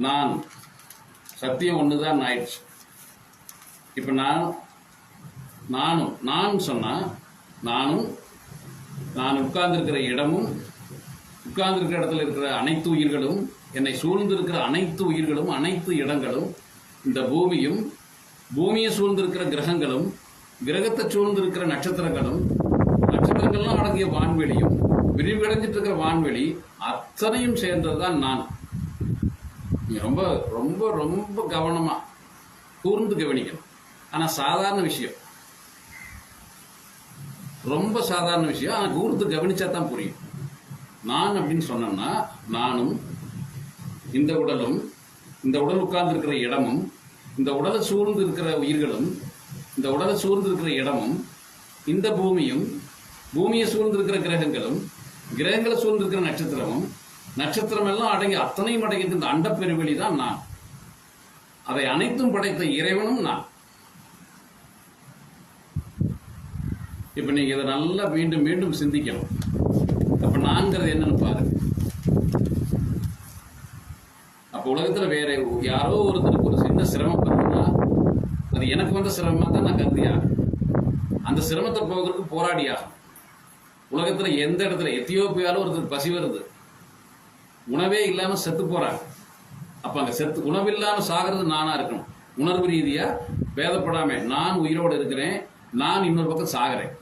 நான் சத்தியம் ஒன்று தான் ஆயிடுச்சு. இப்போ நான் நானும் நான் சொன்னால் நானும் நான் உட்கார்ந்துருக்கிற இடமும் உட்கார்ந்துருக்கிற இடத்துல இருக்கிற அனைத்து உயிர்களும் என்னை சூழ்ந்திருக்கிற அனைத்து உயிர்களும் அனைத்து இடங்களும் இந்த பூமியும் பூமியை சூழ்ந்திருக்கிற கிரகங்களும் கிரகத்தை சூழ்ந்திருக்கிற நட்சத்திரங்களும் நட்சத்திரங்கள்லாம் அடங்கிய வான்வெளியும் விரிவடைஞ்சிட்டு இருக்கிற வான்வெளி அத்தனையும் சேர்ந்தது தான் நான். நீங்கள் ரொம்ப ரொம்ப ரொம்ப கவனமாக கூர்ந்து கவனிக்கணும். ஆனால் சாதாரண விஷயம். ரொம்ப சாதாரண விஷயம் ஆனால் கூர்ந்து கவனிச்சா தான் புரியும். நான் அப்படின்னு சொன்னேன்னா நானும் இந்த உடலும் இந்த உடல் உட்கார்ந்து இருக்கிற இடமும் இந்த உடலை சூழ்ந்து இருக்கிற உயிர்களும் இந்த உடலை சூழ்ந்து இருக்கிற இடமும் இந்த பூமியும் பூமியை சூழ்ந்து இருக்கிற கிரகங்களும் கிரகங்களை சூழ்ந்து இருக்கிற நட்சத்திரமும் நட்சத்திரம் எல்லாம் அடங்கி அத்தனையும் அடங்கி இந்த அண்டப்பெருவெளி தான் நான். அதை அனைத்தும் படைத்த இறைவனும் நான். இப்ப நீங்க இதை நல்லா மீண்டும் மீண்டும் சிந்திக்கணும். அப்ப நான்கிறது என்னன்னு பாருங்க. அப்ப உலகத்துல வேற யாரோ ஒருத்தருக்கு ஒரு சின்ன சிரமம் பண்ணுன்னா அது எனக்கு வந்த சிரமமா தான் நான் கருதியாக அந்த சிரமத்தை போகிறதுக்கு போராடியாகும் உலகத்துல எந்த இடத்துல எத்தியோப்பியாலும் ஒருத்தர் பசி வருது? உணவே இல்லாம செத்து போறாங்க. அப்ப அங்க செத்து உணவு இல்லாம சாகிறது நானா இருக்கணும். உணர்வு ரீதியா வேதப்படாமல் நான் உயிரோடு இருக்கிறேன் நான் இன்னொரு பக்கம் சாகிறேன்.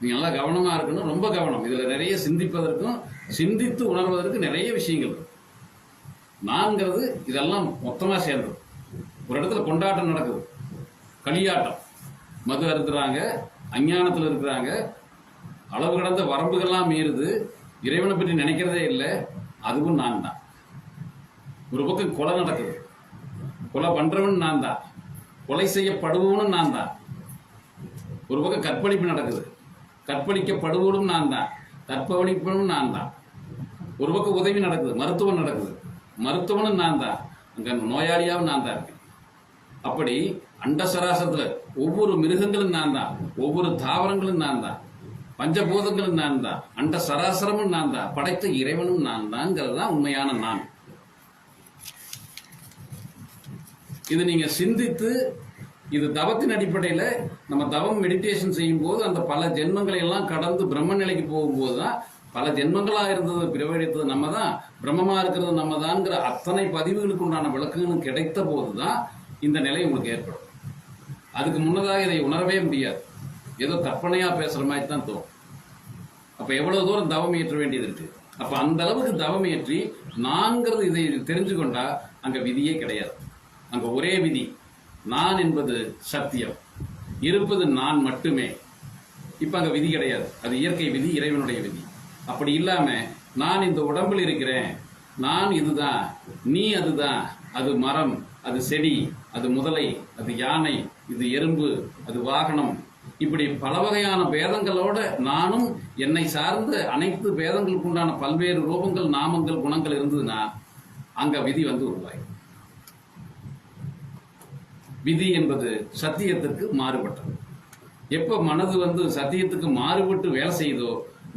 நீங்க நல்லா கவனமா இருக்கணும் ரொம்ப கவனம். இதுல நிறைய சிந்திப்பதற்கும் சிந்தித்து உணர்வதற்கு நிறைய விஷயங்கள். நான்கிறது இதெல்லாம் மொத்தமா சேர்ந்தது. ஒரு இடத்துல கொண்டாட்டம் நடக்குது. களியாட்டம். மது அறுத்துறாங்க அஞ்ஞானத்தில் இருக்கிறாங்க. அளவு கடந்த வரம்புகள்லாம் மீறுது. இறைவனை பற்றி நினைக்கிறதே இல்லை அதுவும் நான் தான். ஒரு பக்கம் கொலை நடக்குது. கொலை பண்றவன் நான் தான். கொலை செய்யப்படுபவனும் நான் தான். ஒரு பக்கம் கற்பழிப்பு நடக்குது. கற்பழிக்கப்படுவதும் நான் தான். கற்பழிப்பவனும் நான் தான். ஒரு பக்கம் உதவி நடக்குது மருத்துவம் நடக்குது. மருத்துவனும் நான் தான். அங்க நோயாளியாவும் நான் தான் இருக்கேன். அப்படி அண்ட சராசரத்தில் ஒவ்வொரு மிருகங்களும் நான் தான். ஒவ்வொரு தாவரங்களும் நான் தான். பஞ்சபூதங்களும் நான் தான் அண்ட சராசரமும் நான் தான் படைத்த இறைவனும் நான் தான்ங்கிறது தான் உண்மையான நான். இது நீங்க சிந்தித்து இது தவத்தின் அடிப்படையில் நம்ம தவம் மெடிடேஷன் செய்யும் போது அந்த பல ஜென்மங்களை எல்லாம் கடந்து பிரம்ம நிலைக்கு போகும்போது தான் பல ஜென்மங்களாக இருந்தது பிரவழித்தது நம்ம தான் பிரம்மமாக இருக்கிறது நம்ம தான்ங்கிற அத்தனை பதிவுகளுக்கு உண்டான விளக்குகளும் கிடைத்த போது தான் இந்த நிலை உங்களுக்கு ஏற்படும். அதுக்கு முன்னதாக இதை உணரவே முடியாது. ஏதோ கற்பனையா பேசுற மாதிரி தான் தோணும். அப்ப எவ்வளவு தூரம் தவம் ஏற்ற வேண்டியது இருக்கு? அப்ப அந்த அளவுக்கு தவம் ஏற்றி நான்கிறது இதை தெரிஞ்சு கொண்டா அங்க விதியே கிடையாது. அங்க ஒரே விதி நான் என்பது சத்தியம் இருப்பது நான் மட்டுமே. இப்ப அங்க விதி கிடையாது. அது இயற்கை விதி இறைவனுடைய விதி. அப்படி இல்லாம நான் இந்த உடம்பில் இருக்கிறேன். நான் இதுதான். நீ அதுதான். அது மரம் அது செடி அது முதலை அது யானை இது எறும்பு அது வாகனம் இப்படி பல வகையான பேதங்களோட நானும் என்னை சார்ந்த அனைத்து பேதங்களுக்கு உண்டான பல்வேறு ரூபங்கள் நாமங்கள் குணங்கள் இருந்ததுன்னா அங்க விதி வந்து உருவாய் விதி என்பது சத்தியத்துக்கு மாறுபட்டது. எப்ப மனது வந்து சத்தியத்துக்கு மாறுபட்டு வேலை செய்யுதோ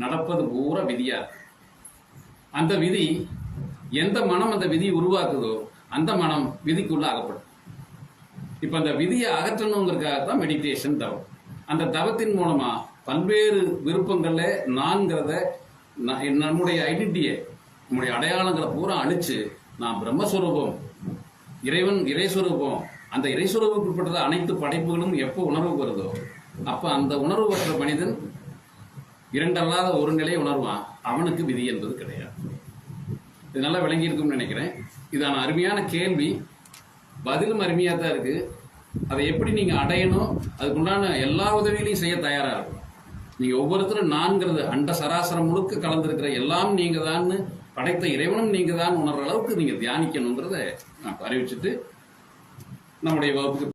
நடப்பது பூரா விதியா இருக்கு. அந்த விதி எந்த மனம் அந்த விதி உருவாக்குதோ அந்த மனம் விதிக்குள்ள அகப்படும் இப்ப அந்த விதியை அகற்றணுங்கிறதுக்காக தான் மெடிடேஷன் தரும் அந்த தவத்தின் மூலமா பல்வேறு விருப்பங்கள்ல நான்கிறத நம்முடைய ஐடென்டிட்டியை நம்முடைய அடையாளங்களை பூரா அழிச்சு நான் பிரம்மஸ்வரூபம் இறைவன் இறைஸ்வரூபம் அந்த இறைஸ்வரூபப்பட்ட அனைத்து படைப்புகளும் எப்போ உணர்வு வருதோ அப்ப அந்த உணர்வு பெற்ற மனிதன் இரண்டல்லாத ஒரு நிலையை உணர்வான். அவனுக்கு விதி என்பது கிடையாது. இது நல்லா விளங்கி இருக்கும்னு நினைக்கிறேன். இதான அருமையான கேள்வி. பதிலும் அருமையாக தான் இருக்குது அதை எப்படி நீங்க அடையணும்? அதுக்குண்டான எல்லா உதவிகளையும் செய்ய தயாரா இருக்கும் நீங்க ஒவ்வொருத்தரும் நான்கிறது அண்ட சராசரம் முழுக்க கலந்திருக்கிற எல்லாம் நீங்க தான் படைத்த இறைவனும் நீங்க தான் உணர்ற அளவுக்கு நீங்க தியானிக்கணுங்கிறத நான் அறிவிச்சுட்டு நம்முடைய வகுப்புக்கு